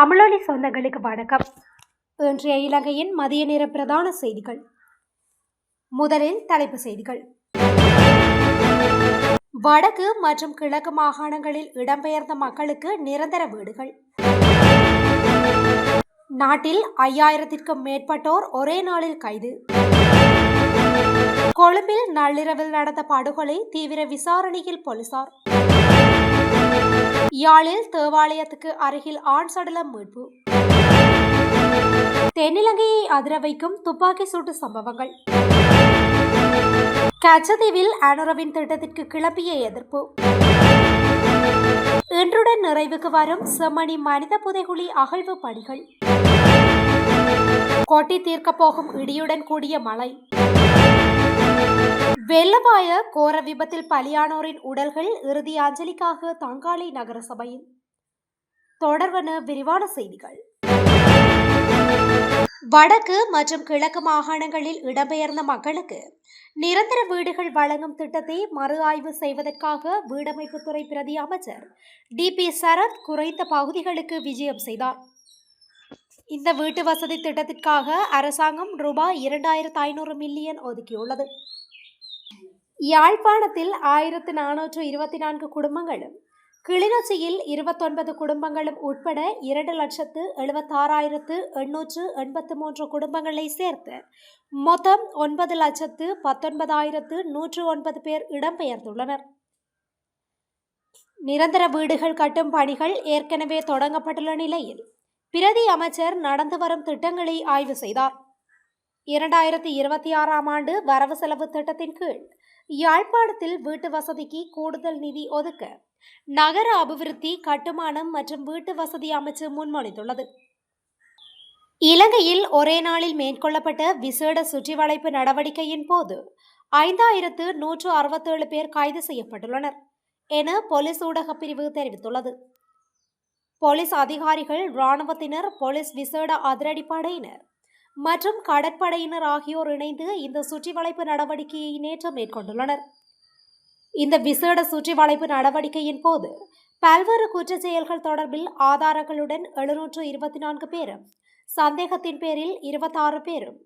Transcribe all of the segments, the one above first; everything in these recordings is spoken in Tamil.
தமிழொலி சொந்தங்களுக்கு வணக்கம். இன்றைய இலங்கையின் மதிய நேர பிரதான செய்திகள். முதலில் தலைப்பு செய்திகள். வடக்கு மற்றும் கிழக்கு மாகாணங்களில் இடம்பெயர்ந்த மக்களுக்கு நிரந்தர வீடுகள். நாட்டில் ஐயாயிரத்திற்கும் மேற்பட்டோர் ஒரே நாளில் கைது. கொழும்பில் நள்ளிரவில் நடந்த படுகொலை தீவிர விசாரணையில் போலீசார். யாழில் தேவாலயத்துக்கு அருகில் ஆண் சடலம் மீட்பு. தென்னிலங்கையை அதிர வைக்கும் துப்பாக்கி சூட்டு சம்பவங்கள். கச்சதீவில் அனுரவின் திட்டத்திற்கு கிளப்பிய எதிர்ப்பு. இன்றுடன் நிறைவுக்கு வரும் செம்மணி மனித புதைகுழி அகழ்வு பணிகள். கொட்டி தீர்க்கப் போகும் இடியுடன் கூடிய மழை. வெள்ளபாய கோர விபத்தில் பலியானோரின் உடல்கள் இறுதி அஞ்சலிக்காக தங்காளி நகரசபையில். தொடர்வன விரிவான செய்திகள். வடக்கு மற்றும் கிழக்கு மாகாணங்களில் இடம்பெயர்ந்த மக்களுக்கு நிரந்தர வீடுகள் வழங்கும் திட்டத்தை மறு ஆய்வு செய்வதற்காக வீடமைப்புத்துறை பிரதி அமைச்சர் டி பி சரத் குறைந்த பகுதிகளுக்கு விஜயம் செய்தார். இந்த வீட்டு வசதி திட்டத்திற்காக அரசாங்கம் ரூபாய் இரண்டாயிரத்து ஐநூறு மில்லியன் ஒதுக்கியுள்ளது. யாழ்ப்பாணத்தில் ஆயிரத்து நானூற்று இருபத்தி நான்கு குடும்பங்களும் கிளிநொச்சியில் இருபத்தொன்பது குடும்பங்களும் உட்பட இரண்டு லட்சத்து எழுபத்தாறாயிரத்து எண்ணூற்று எண்பத்து மூன்று குடும்பங்களை சேர்த்து மொத்தம் ஒன்பது லட்சத்து பத்தொன்பதாயிரத்து நூற்று ஒன்பது பேர் இடம்பெயர்ந்துள்ளனர். நிரந்தர வீடுகள் கட்டும் பணிகள் ஏற்கனவே தொடங்கப்பட்டுள்ள நிலையில் பிரதி அமைச்சர் நடந்து வரும் திட்டங்களை ஆய்வு செய்தார். இரண்டாயிரத்தி இருபத்தி ஆறாம் ஆண்டு வரவு செலவு திட்டத்தின் கீழ் யாழ்ப்பாணத்தில் வீட்டு வசதிக்கு கூடுதல் நிதி ஒதுக்க நகர அபிவிருத்தி கட்டுமானம் மற்றும் வீட்டு வசதி அமைச்சு முன்மொழிந்துள்ளது. இலங்கையில் ஒரே நாளில் மேற்கொள்ளப்பட்ட விசேட சுற்றிவளைப்பு நடவடிக்கையின் போது ஐந்தாயிரத்து நூற்று அறுபத்தேழு பேர் கைது செய்யப்பட்டுள்ளனர் என போலீஸ் ஊடக பிரிவு தெரிவித்துள்ளது. போலீஸ் அதிகாரிகள் இராணுவத்தினர் போலீஸ் விசேட அதிரடிப்படையினர் மற்றும் கடற்படையினர் ஆகியோர் இணைந்து இந்த சுற்றி வளைப்பு நடவடிக்கையை நேற்று மேற்கொண்டுள்ளனர். இந்த விசேட சுற்றி வளைப்பு நடவடிக்கையின் போது பல்வேறு குற்ற செயல்கள் தொடர்பில் ஆதாரங்களுடன் எழுநூற்று இருபத்தி நான்கு பேரும் சந்தேகத்தின் பேரில் இருபத்தாறு பேரும்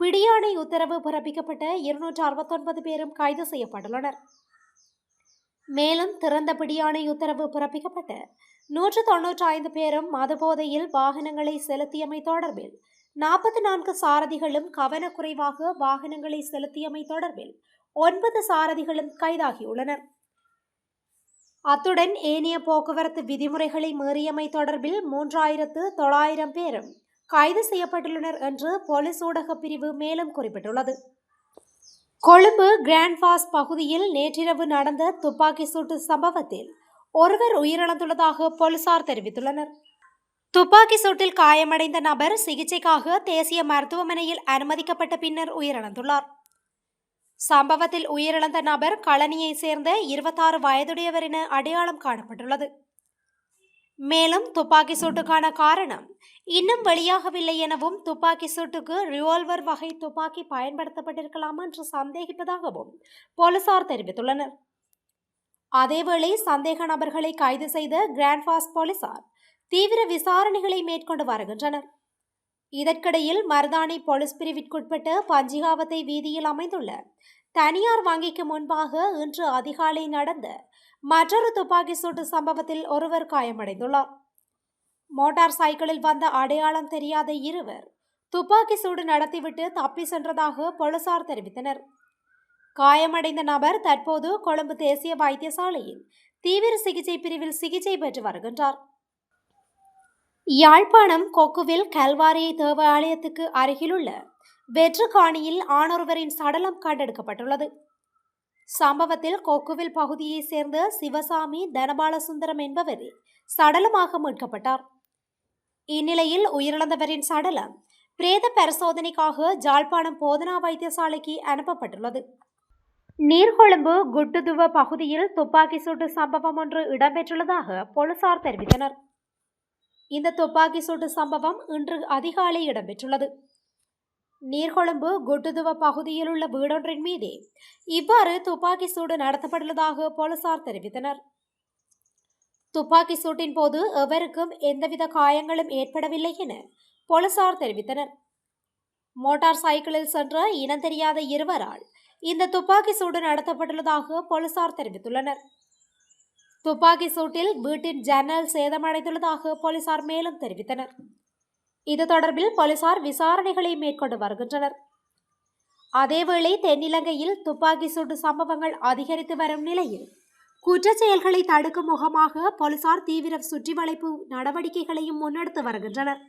பிடியாணை உத்தரவு பிறப்பிக்கப்பட்ட இருநூற்று அறுபத்தொன்பது பேரும் கைது செய்யப்பட்டுள்ளனர். மேலும் திறந்த பிடியாணை உத்தரவு பிறப்பிக்கப்பட்ட நூற்று தொன்னூற்றி ஐந்து பேரும் மதுபோதையில் வாகனங்களை செலுத்தியமை தொடர்பில் நாற்பத்தி நான்கு சாரதிகளும் கவனக்குறைவாக வாகனங்களை செலுத்தியமை தொடர்பில் ஒன்பது சாரதிகளும் கைதாகியுள்ளனர். அத்துடன் ஏனைய போக்குவரத்து விதிமுறைகளை மீறியமை தொடர்பில் மூன்றாயிரத்து தொள்ளாயிரம் பேரும் கைது செய்யப்பட்டுள்ளனர் என்று போலீஸ் ஊடக பிரிவு மேலும் குறிப்பிட்டுள்ளது. கொழும்பு கிராண்ட்பாஸ் பகுதியில் நேற்றிரவு நடந்த துப்பாக்கி சூட்டு சம்பவத்தில் ஒருவர் உயிரிழந்துள்ளதாக போலீசார் தெரிவித்துள்ளனர். துப்பாக்கி சூட்டில் காயமடைந்த நபர் சிகிச்சைக்காக தேசிய மருத்துவமனையில் அனுமதிக்கப்பட்ட பின்னர் உயிரிழந்துள்ளார். சம்பவத்தில் உயிரிழந்த நபர் களனியை சேர்ந்த இருபத்தாறு வயதுடையவர் என அடையாளம் காணப்பட்டுள்ளது. மேலும் துப்பாக்கி சூட்டுக்கான காரணம் இன்னும் வெளியாகவில்லை எனவும் துப்பாக்கி சூட்டுக்கு ரிவால்வர் வகை துப்பாக்கி பயன்படுத்தப்பட்டிருக்கலாம் என்று சந்தேகிப்பதாகவும் போலீசார் தெரிவித்துள்ளனர். அதேவேளை சந்தேக நபர்களை கைது செய்த கிராண்ட் பாஸ் போலீசார் தீவிர விசாரணைகளை மேற்கொண்டு வருகின்றனர். இதற்கிடையில் மருதாணி போலீஸ் பிரிவிற்குட்பட்ட பஞ்சிகாவத்தை வீதியில் அமைந்துள்ள தனியார் வங்கிக்கு முன்பாக இன்று அதிகாலை நடந்த மற்றொரு துப்பாக்கி சூட்டு சம்பவத்தில் ஒருவர் காயமடைந்துள்ளார். மோட்டார் சைக்கிளில் வந்த அடையாளம் தெரியாத இருவர் துப்பாக்கி சூடு நடத்திவிட்டு தப்பி சென்றதாக போலீசார் தெரிவித்தனர். காயமடைந்த நபர் தற்போது கொழும்பு தேசிய வைத்தியசாலையில் தீவிர சிகிச்சை பிரிவில் சிகிச்சை பெற்று வருகின்றார். யாழ்ப்பாணம் கொக்குவில் கல்வாரி தேவாலயத்துக்கு அருகிலுள்ள வெற்றுக்காணியில் ஆணொருவரின் சடலம் கண்டெடுக்கப்பட்டுள்ளது. சம்பவத்தில் கொக்குவில் பகுதியைச் சேர்ந்த சிவசாமி தனபாலசுந்தரம் என்பவர் சடலமாக மீட்கப்பட்டார். இந்நிலையில் உயிரிழந்தவரின் சடலம் பிரேத பரிசோதனைக்காக ஜாழ்ப்பாணம் போதனா வைத்தியசாலைக்கு அனுப்பப்பட்டுள்ளது. நீர்கொழும்பு குட்டுதுவ பகுதியில் துப்பாக்கி சூட்டு சம்பவம் ஒன்று இடம்பெற்றுள்ளதாக போலீசார் தெரிவித்தனர். இந்த துப்பாக்கி சூட்டு சம்பவம் இன்று அதிகாலை இடம்பெற்றுள்ளது. நீர்கொழும்பு குட்டுதுவ பகுதியில் உள்ள வீடொன்றின் மீதே இவ்வாறு துப்பாக்கி சூடு நடத்தப்பட்டுள்ளதாக போலீசார் தெரிவித்தனர். துப்பாக்கி சூட்டின் போது எவருக்கும் எந்தவித காயங்களும் ஏற்படவில்லை என போலீசார் தெரிவித்தனர். மோட்டார் சைக்கிளில் சென்ற இனம் தெரியாத இருவரால் இந்த துப்பாக்கி சூடு நடத்தப்பட்டுள்ளதாக போலீசார் தெரிவித்துள்ளனர். துப்பாக்கி சூட்டில் வீட்டின் ஜன்னல் சேதமடைந்துள்ளதாக போலீசார் மேலும் தெரிவித்தனர். இது தொடர்பில் போலீசார் விசாரணைகளை மேற்கொண்டு வருகின்றனர். அதேவேளை தென்னிலங்கையில் துப்பாக்கி சூட்டு சம்பவங்கள் அதிகரித்து வரும் நிலையில் குற்றச் செயல்களை தடுக்கும் முகமாக போலீசார் தீவிர சுற்றிவளைப்பு நடவடிக்கைகளையும் முன்னெடுத்து வருகின்றனர்.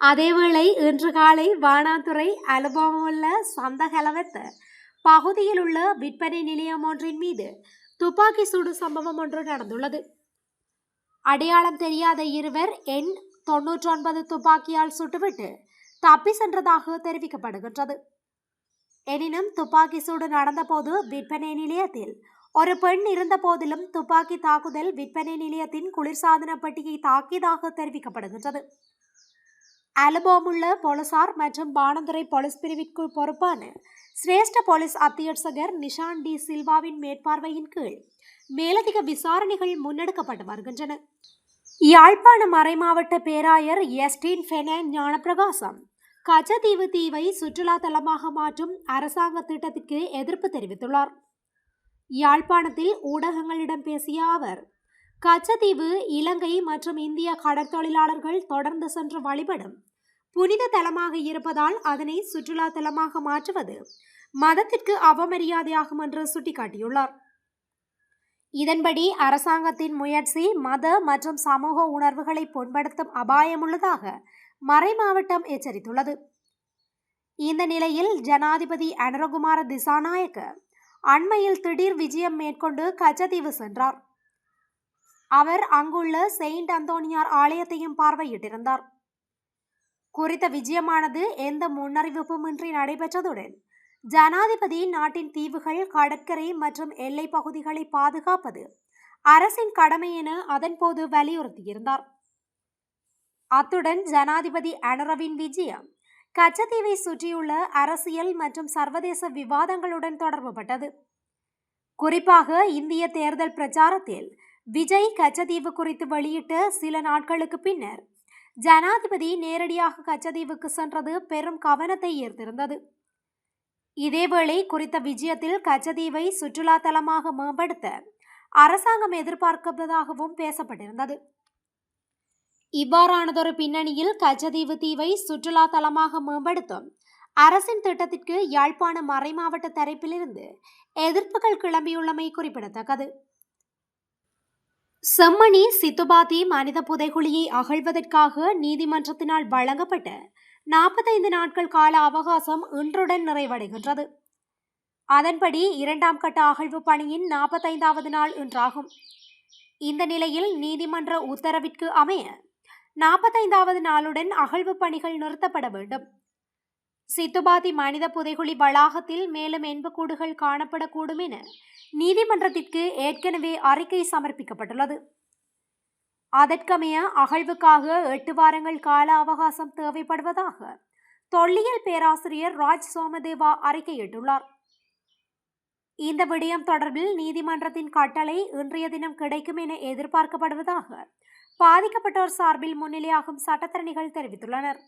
அதேவேளை இன்று காலை வானாந்துறை அலுபவமுள்ள சந்தகலவத்த பகுதியில் உள்ள விற்பனை நிலையம் ஒன்றின் மீது துப்பாக்கி சூடு சம்பவம் ஒன்று நடந்துள்ளது. அடையாளம் தெரியாத இருவர் எண் தொன்னூற்றி ஒன்பது துப்பாக்கியால் சுட்டுவிட்டு தப்பி சென்றதாக தெரிவிக்கப்படுகின்றது. எனினும் துப்பாக்கி சூடு நடந்தபோது விற்பனை நிலையத்தில் ஒரு பெண் இருந்த போதிலும் துப்பாக்கி தாக்குதல் விற்பனை நிலையத்தின் குளிர்சாதன பெட்டியை தாக்கியதாக தெரிவிக்கப்படுகின்றது. அலபோமுள்ள போலீசார் மற்றும் பானந்துறை போலீஸ் பிரிவிற்கு பொறுப்பான சிரேஷ்ட போலீஸ் அத்தியட்சகர் நிஷான் டி சில்வாவின் மேற்பார்வையின் கீழ் மேலதிக விசாரணைகள் முன்னெடுக்கப்பட்டு வருகின்றன. யாழ்ப்பாண மறைமாவட்ட பேராயர் எஸ்டின் ஃபெனன் ஞானப்பிரகாசம் கச்சதீவு தீவை சுற்றுலா தலமாக மாற்றும் அரசாங்க திட்டத்திற்கு எதிர்ப்பு தெரிவித்துள்ளார். யாழ்ப்பாணத்தில் ஊடகங்களிடம் பேசிய அவர் கச்சத்தீவு இலங்கை மற்றும் இந்திய கடற்தொழிலாளர்கள் தொடர்ந்து சென்று வழிபடும் புனித தலமாக இருப்பதால் அதனை சுற்றுலா தலமாக மாற்றுவது மதத்திற்கு அவமரியாதையாகும் என்று சுட்டிக்காட்டியுள்ளார். இதன்படி அரசாங்கத்தின் முயற்சி மத மற்றும் சமூக உணர்வுகளை புண்படுத்தும் அபாயமுள்ளதாக மறைமாவட்டம் எச்சரித்துள்ளது. இந்த நிலையில் ஜனாதிபதி அனுரகுமார திசாநாயக்க அண்மையில் திடீர் விஜயம் மேற்கொண்டு கச்சத்தீவு சென்றார். அவர் அங்குள்ள செயின்ட் அந்தோனியார் ஆலயத்தையும் பார்வையிட்டிருந்தார். குறித்த விஜயமானது எந்த முன்னறிவிப்புமின்றி நடைபெற்றதுடன் ஜனாதிபதி நாட்டின் தீவுகள் கடற்கரை மற்றும் எல்லை பகுதிகளை பாதுகாப்பது அரசின் கடமை என அதன்போது வலியுறுத்தியிருந்தார். அத்துடன் ஜனாதிபதி அனரவின் விஜயம் கச்சத்தீவை சுற்றியுள்ள அரசியல் மற்றும் சர்வதேச விவாதங்களுடன் தொடர்புபட்டது. குறிப்பாக இந்திய தேர்தல் பிரச்சாரத்தில் விஜய் கச்சத்தீவு குறித்து வெளியிட்ட சில நாட்களுக்கு பின்னர் ஜனாதிபதி நேரடியாக கச்சத்தீவுக்கு சென்றது பெரும் கவனத்தை ஈர்த்திருந்தது. இதேவேளை குறித்த விஜயத்தில் கச்சதீவை சுற்றுலா தலமாக மேம்படுத்த அரசாங்கம் எதிர்பார்ப்பதாகவும் பேசப்பட்டிருந்தது. இவ்வாறானதொரு பின்னணியில் கச்சதீவு தீவை சுற்றுலா தலமாக மேம்படுத்தும் அரசின் திட்டத்திற்கு யாழ்ப்பாண மறைமாவட்ட தரப்பிலிருந்து எதிர்ப்புகள் கிளம்பியுள்ளமை குறிப்பிடத்தக்கது. செம்மணி சித்துபாதி மனித புதைகுழியை அகழ்வதற்காக நீதிமன்றத்தினால் வழங்கப்பட்ட நாற்பத்தைந்து நாட்கள் கால அவகாசம் இன்றுடன் நிறைவடைகின்றது. அதன்படி இரண்டாம் கட்ட அகழ்வு பணியின் நாற்பத்தைந்தாவது நாள் இன்றாகும். இந்த நிலையில் நீதிமன்ற உத்தரவிற்கு அமைய நாற்பத்தைந்தாவது நாளுடன் அகழ்வு பணிகள் நிறுத்தப்பட வேண்டும். சித்துபாதி மனித புதைகுழி வளாகத்தில் மேலும் என்பக்கூடுகள் காணப்படக்கூடும் என நீதிமன்றத்திற்கு ஏற்கனவே அறிக்கை சமர்ப்பிக்கப்பட்டுள்ளது. அதற்கமைய அகழ்வுக்காக எட்டு வாரங்கள் கால அவகாசம் தேவைப்படுவதாக தொல்லியல் பேராசிரியர் ராஜ் சோமதேவா அறிக்கையிட்டுள்ளார். இந்த விடயம் தொடர்பில் நீதிமன்றத்தின் கட்டளை இன்றைய தினம் கிடைக்கும் என எதிர்பார்க்கப்படுவதாக பாதிக்கப்பட்டோர் சார்பில் முன்னிலையாகும் சட்டத்தரணிகள் தெரிவித்துள்ளனர்.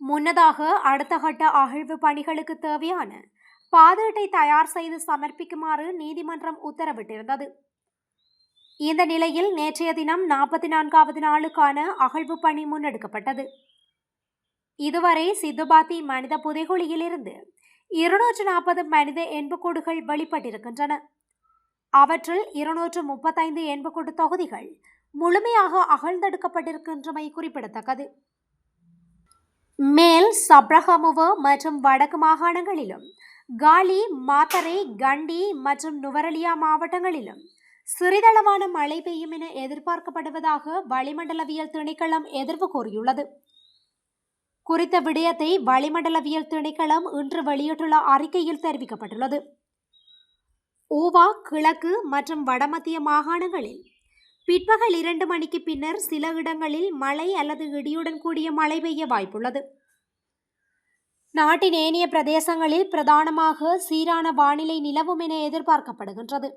முன்னதாக அடுத்த கட்ட அகழ்வு பணிகளுக்கு தேவையான பாதீட்டை தயார் செய்து சமர்ப்பிக்குமாறு நீதிமன்றம் உத்தரவிட்டிருந்தது. இந்த நிலையில் நேற்றைய தினம் நாற்பத்தி நான்காவது நாளுக்கான அகழ்வு பணி முன்னெடுக்கப்பட்டது. இதுவரை சித்துபாத்தி மனித புதைகுழியிலிருந்து இருநூற்று நாற்பது மனித எண்புக்கூடுகள் வெளிப்பட்டிருக்கின்றன. அவற்றில் இருநூற்று முப்பத்தைந்து எண்புக்கூடு தொகுதிகள் முழுமையாக அகழ்ந்தெடுக்கப்பட்டிருக்கின்றமை குறிப்பிடத்தக்கது. மேல் சப்ரஹமுவ மற்றும் வடக்கு மாகாணங்களிலும் காலி மாத்தரை கண்டி மற்றும் நுவரலியா மாவட்டங்களிலும் சிறிதளவான மழை பெய்யும் என எதிர்பார்க்கப்படுவதாக வளிமண்டலவியல் திணைக்களம் எதிர்வு கூறியுள்ளது. குறித்த விடயத்தை வளிமண்டலவியல் திணைக்களம் இன்று வெளியிட்டுள்ள அறிக்கையில் தெரிவிக்கப்பட்டுள்ளது. ஊவா கிழக்கு மற்றும் வடமத்திய மாகாணங்களில் பிற்பகல் இரண்டு மணிக்கு பின்னர் சில இடங்களில் மழை அல்லது இடியுடன் கூடிய மழை பெய்ய வாய்ப்புள்ளது. நாட்டின் ஏனைய பிரதேசங்களில் பிரதானமாக சீரான வானிலை நிலவும் என எதிர்பார்க்கப்படுகின்றது.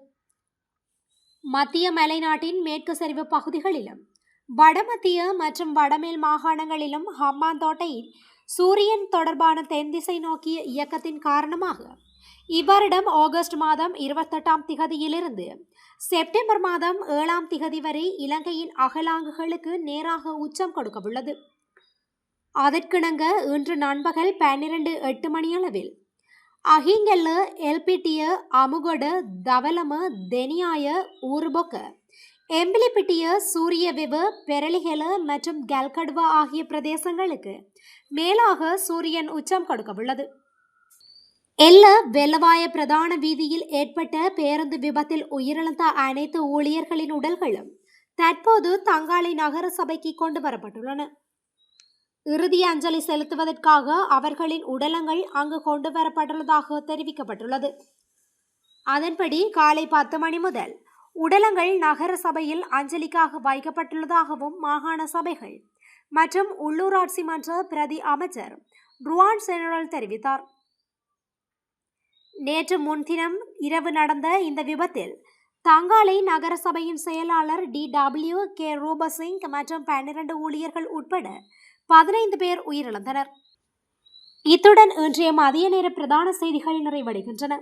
மத்திய மலைநாட்டின் மேற்கு சரிவு பகுதிகளிலும் வடமத்திய மற்றும் வடமேல் மாகாணங்களிலும் ஹம்மாந்தோட்டையில் சூரியன் தொடர்பான தென்திசை நோக்கிய இயக்கத்தின் காரணமாக இவ்வருடம் ஆகஸ்ட் மாதம் இருபத்தெட்டாம் திகதியிலிருந்து செப்டம்பர் மாதம் ஏழாம் திகதி வரை இலங்கையின் அகலாங்குகளுக்கு நேராக உச்சம் கொடுக்கவுள்ளது. அதற்கிணங்க இன்று நண்பகல் பன்னிரண்டு எட்டு மணியளவில். அகிங்கல்ல எல்பிட்டிய அமுகொட தவலம தெனியாய ஊர்பொக்க எம்பிலிப்பிட்டிய விவு பெரளிஹெல் மற்றும் கல்கடுவா ஆகிய பிரதேசங்களுக்கு மேலாக சூரியன் உச்சம் கொடுக்கவுள்ளது. எல்ல வெள்ளவாய பிரதான வீதியில் ஏற்பட்ட பேருந்து விபத்தில் உயிரிழந்த அனைத்து ஊழியர்களின் உடல்களும் தற்போது தங்காலை நகர சபைக்கு கொண்டு வரப்பட்டுள்ளன. இறுதி அஞ்சலி செலுத்துவதற்காக அவர்களின் உடலங்கள் அங்கு கொண்டு வரப்பட்டுள்ளதாக தெரிவிக்கப்பட்டுள்ளது. அதன்படி காலை பத்து மணி முதல் உடலங்கள் நகர சபையில் அஞ்சலிக்காக வைக்கப்பட்டுள்ளதாகவும் மாகாண சபைகள் மற்றும் உள்ளூராட்சி மன்ற பிரதி அமைச்சர் ருவான் செனரல் தெரிவித்தார். நேற்று முன்தினம் இரவு நடந்த இந்த விபத்தில் தங்காலை நகர சபையின் செயலாளர் டி டபிள்யூ கே ரூபசிங் மற்றும் பன்னிரண்டு ஊழியர்கள் உட்பட பதினைந்து பேர் உயிரிழந்தனர். இத்துடன் இன்றைய மதிய நேர பிரதான செய்திகள் நிறைவடைகின்றன.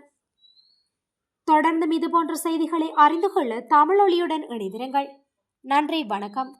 தொடர்ந்தும் இதுபோன்ற செய்திகளை அறிந்து கொள்ள தமிழொலியுடன் இணைந்திருங்கள். நன்றி வணக்கம்.